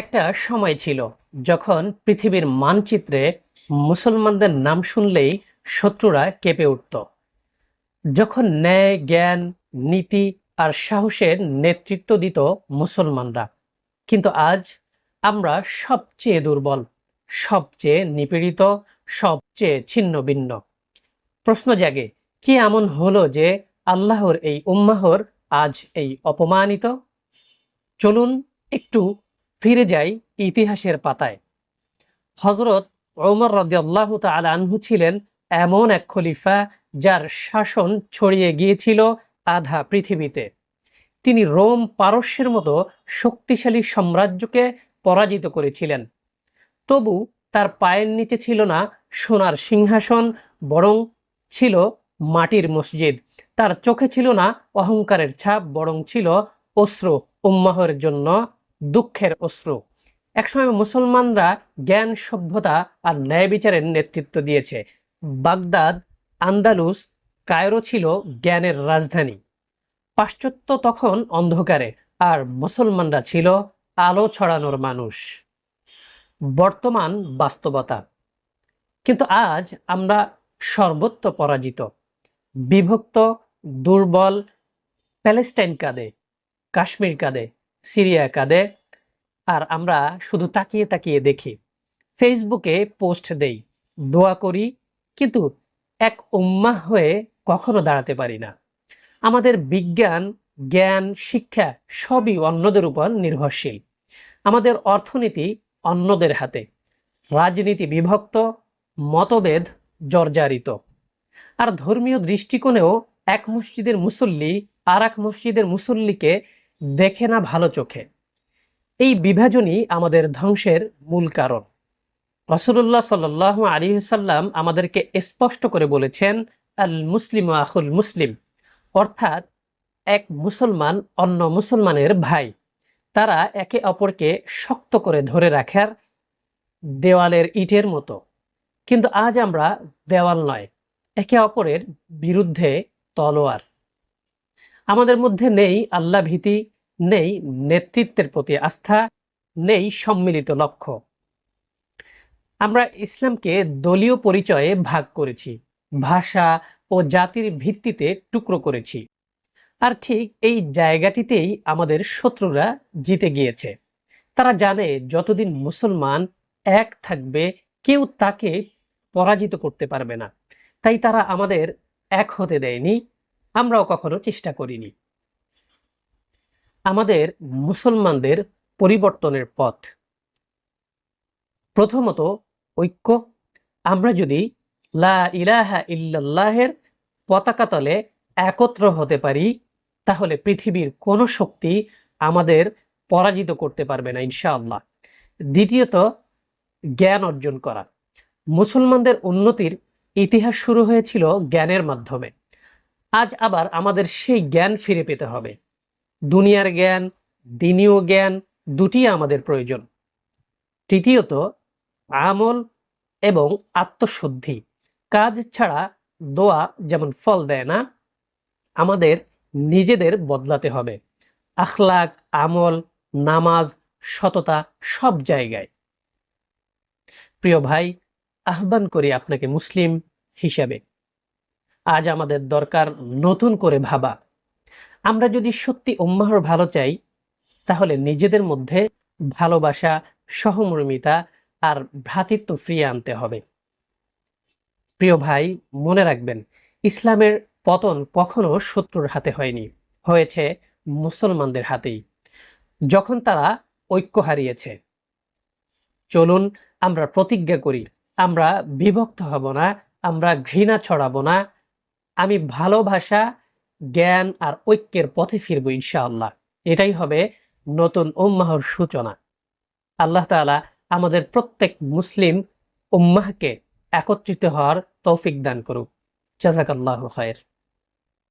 একটা সময় ছিল যখন পৃথিবীর মানচিত্রে মুসলমানদের নাম শুনলেই শত্রুরা কেঁপে উঠত। যখন ন্যায়, জ্ঞান, নীতি আর সাহসের নেতৃত্ব দিত মুসলমানরা। কিন্তু আজ আমরা সবচেয়ে দুর্বল, সবচেয়ে নিপীড়িত, সবচেয়ে ছিন্ন ভিন্ন প্রশ্ন জাগে, কি এমন হলো যে আল্লাহর এই উম্মাহর আজ এই অপমানিত? চলুন একটু ফিরে যাই ইতিহাসের পাতায়। হজরত ওমর রাদিয়াল্লাহু তাআলা আনহু ছিলেন এমন এক খলিফা যার শাসন ছড়িয়ে গিয়েছিল আধা পৃথিবীতে। তিনি রোম পারস্যের মতো শক্তিশালী সাম্রাজ্যকে পরাজিত করেছিলেন। তবু তার পায়ের নিচে ছিল না সোনার সিংহাসন, বরং ছিল মাটির মসজিদ। তার চোখে ছিল না অহংকারের ছাপ, বরং ছিল অশ্রু উম্মাহর জন্য দুঃখের অশ্রু। একসময় মুসলমানরা জ্ঞান, সভ্যতা আর ন্যায় বিচারের নেতৃত্ব দিয়েছে। বাগদাদ, আন্দালুস, কায়রো ছিল জ্ঞানের রাজধানী। পাশ্চাত্য তখন অন্ধকারে আর মুসলমানরা ছিল আলো ছড়ানোর মানুষ। বর্তমান বাস্তবতা। কিন্তু আজ আমরা সর্বত্র পরাজিত। বিভক্ত, দুর্বল প্যালেস্টাইন কাঁদে কাশ্মীর কাঁদে সিরিয়া কাঁদে। আর আমরা শুধু তাকিয়ে তাকিয়ে দেখি। ফেসবুকে পোস্ট দেই, দোয়া করি, কিন্তু এক উম্মাহ হয়ে কখনো দাঁড়াতে পারি না। আমাদের বিজ্ঞান, জ্ঞান, শিক্ষা সবই অন্যদের উপর নির্ভরশীল। আমাদের অর্থনীতি অন্যদের হাতে। রাজনীতি বিভক্ত, মতভেদ জর্জারিত। আর ধর্মীয় দৃষ্টিকোণেও এক মসজিদের মুসল্লি আর এক মসজিদের মুসল্লিকে দেখে না ভালো চোখে। এই বিভাজনই আমাদের ধ্বংসের মূল কারণ। রসুল্লাহ সাল আলী সাল্লাম আমাদেরকে স্পষ্ট করে বলেছেন, আল মুসলিম আহুল মুসলিম। অর্থাৎ এক মুসলমান অন্য মুসলমানের ভাই। তারা একে অপরকে শক্ত করে ধরে রাখার দেওয়ালের ইটের মতো। কিন্তু আজ আমরা দেওয়াল নয়, একে অপরের বিরুদ্ধে তলোয়ার। আমাদের মধ্যে নেই আল্লাহ ভীতি, নেই নেতৃত্বের প্রতি আস্থা, নেই সম্মিলিত লক্ষ্য। আমরা ইসলামকে দলীয় পরিচয়ে ভাগ করেছি, ভাষা ও জাতির ভিত্তিতে টুকরো করেছি। আর ঠিক এই জায়গাটিতেই আমাদের শত্রুরা জিতে গিয়েছে। তারা জানে যতদিন মুসলমান এক থাকবে, কেউ তাকে পরাজিত করতে পারবে না। তাই তারা আমাদের এক হতে দেয়নি। আমরাও কখনো চেষ্টা করিনি। আমাদের মুসলমানদের পরিবর্তনের পথ। প্রথমত ঐক্য। আমরা যদি লা ইলাহা ইল্লাল্লাহের পতাকা তলে একত্র হতে পারি, তাহলে পৃথিবীর কোনো শক্তি আমাদের পরাজিত করতে পারবে না, ইনশাআল্লাহ। দ্বিতীয়ত, জ্ঞান অর্জন করা। মুসলমানদের উন্নতির ইতিহাস শুরু হয়েছিল জ্ঞানের মাধ্যমে। আজ আবার আমাদের সেই জ্ঞান ফিরে পেতে হবে। দুনিয়ার জ্ঞান, দিনীয় জ্ঞান দুটি আমাদের প্রয়োজন। তৃতীয়ত, আমল এবং আত্মশুদ্ধি। কাজ ছাড়া দোয়া যেমন ফল দেয় না, আমাদের নিজেদের বদলাতে হবে। আখলাক, আমল, নামাজ, সততা সব জায়গায়। প্রিয় ভাই, আহ্বান করি আপনাকে মুসলিম হিসাবে। আজ আমাদের দরকার নতুন করে ভাবা। আমরা যদি সত্যি উম্মাহর ভালো চাই, তাহলে নিজেদের মধ্যে ভালোবাসা, সহমর্মিতা আর ভ্রাতৃত্ব ফিরিয়ে আনতে হবে। প্রিয় ভাই, মনে রাখবেন, ইসলামের পতন কখনো শত্রুর হাতে হয়নি, হয়েছে মুসলমানদের হাতেই। যখন তারা ঐক্য হারিয়েছে, চলুন আমরা প্রতিজ্ঞা করি, আমরা বিভক্ত হব না, আমরা ঘৃণা ছড়াবো না আমি ভালোবাসা জ্ঞান আর ঐক্যের পথে ফিরবো ইনশাআল্লাহ। এটাই হবে নতুন উম্মাহর সূচনা। আল্লাহ তালা আমাদের প্রত্যেক মুসলিম উম্মাহকে একত্রিত হওয়ার তৌফিক দান করুক। জাজাকাল্লাহ খায়ের